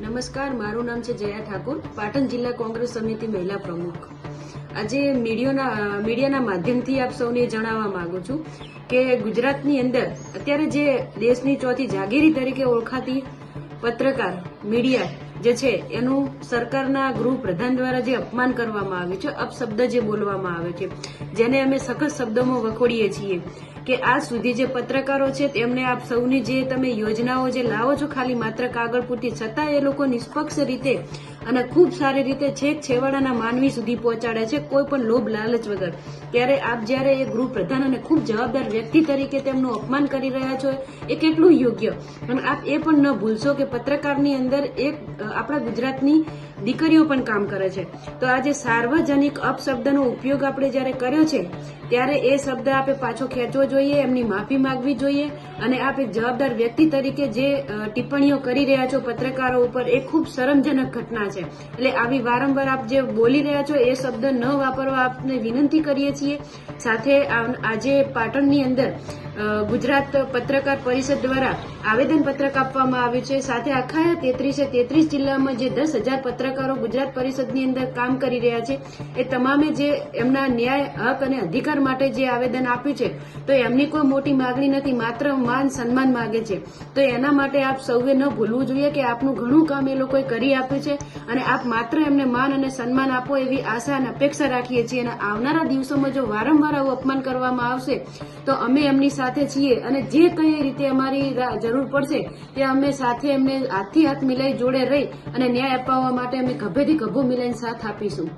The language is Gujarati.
નમસ્કાર, મારું નામ છે જયા ઠાકુર, પાટણ જિલ્લા કોંગ્રેસ સમિતિ મહિલા પ્રમુખ. આજે મીડિયોના, મીડિયાના માધ્યમથી આપ સૌને જણાવવા માંગુ છું કે ગુજરાતની અંદર અત્યારે જે દેશની ચોથી જાગીરી તરીકે ઓળખાતી પત્રકાર, મીડિયા જે છે, એનું સરકારના ગૃહ પ્રધાન દ્વારા જે અપમાન કરવામાં આવ્યું છે, અપશબ્દ જે બોલવામાં આવે છે, જેને અમે સખત શબ્દોમાં વખોડીએ છીએ. કે આ સુધી જે પત્રકારો છે તેમને આપ સૌની જે તમે યોજનાઓ જે લાવો છો, ખાલી માત્ર કાગળ પૂરતી છતાં એ લોકો નિષ્પક્ષ રીતે અને ખૂબ સારી રીતે છેક છેવાડાના માનવી સુધી પહોંચાડે છે, કોઈ પણ લોભ, લાલચ વગર. ત્યારે આપ જ્યારે એ ગૃહ પ્રધાન અને ખૂબ જવાબદાર વ્યક્તિ તરીકે તેમનું અપમાન કરી રહ્યા છો, એ કેટલું યોગ્ય? અને આપ એ પણ ન ભૂલશો કે પત્રકારની અંદર એક આપણા ગુજરાતની દીકરીઓ પણ કામ કરે છે. તો આ જે સાર્વજનિક અપશબ્દનો ઉપયોગ આપણે જ્યારે કર્યો છે, ત્યારે એ શબ્દ આપે પાછો ખેંચવો જોઈએ. એમની માફી માંગવી જોઈએ અને આપ જવાબદાર વ્યક્તિ તરીકે જે ટિપ્પણીઓ કરી રહ્યા છો પત્રકારો ઉપર, એ ખૂબ શરમજનક ઘટના છે. એટલે આવી વારંવાર આપ જે બોલી રહ્યા છો, એ શબ્દ ન વાપરવા આપને વિનંતી કરીએ છીએ. સાથે આજે પાટણની અંદર ગુજરાત પત્રકાર પરિષદ દ્વારા આવેદન પત્રક આપવામાં આવ્યું છે. સાથે આખા તેત્રીસે તેત્રીસ જિલ્લામાં જે દસ હજાર પત્રકારો ગુજરાત પરિષદની અંદર કામ કરી રહ્યા છે, એ તમામે જે એમના ન્યાય, હક અને અધિકાર માટે જે આવેદન આપ્યું છે, તો એમની કોઈ મોટી માગણી નથી, માત્ર માન સન્માન માગે છે. તો એના માટે આપ સૌએ ન ભૂલવું જોઈએ કે આપનું ઘણું કામ એ લોકોએ કરી આપ્યું છે અને આપ માત્ર એમને માન અને સન્માન આપો એવી આશા અને અપેક્ષા રાખીએ છીએ. અને આવનારા દિવસોમાં જો વારંવાર આવું અપમાન કરવામાં આવશે, તો અમે એમની સાથે છીએ અને જે કઈ રીતે અમારી જરૂર પડશે તે અમે સાથે એમને હાથથી હાથ મિલાઈ જોડે રહી અને ન્યાય અપાવવા માટે અમે ગભેથી ગભો મિલાઈને સાથ આપીશું.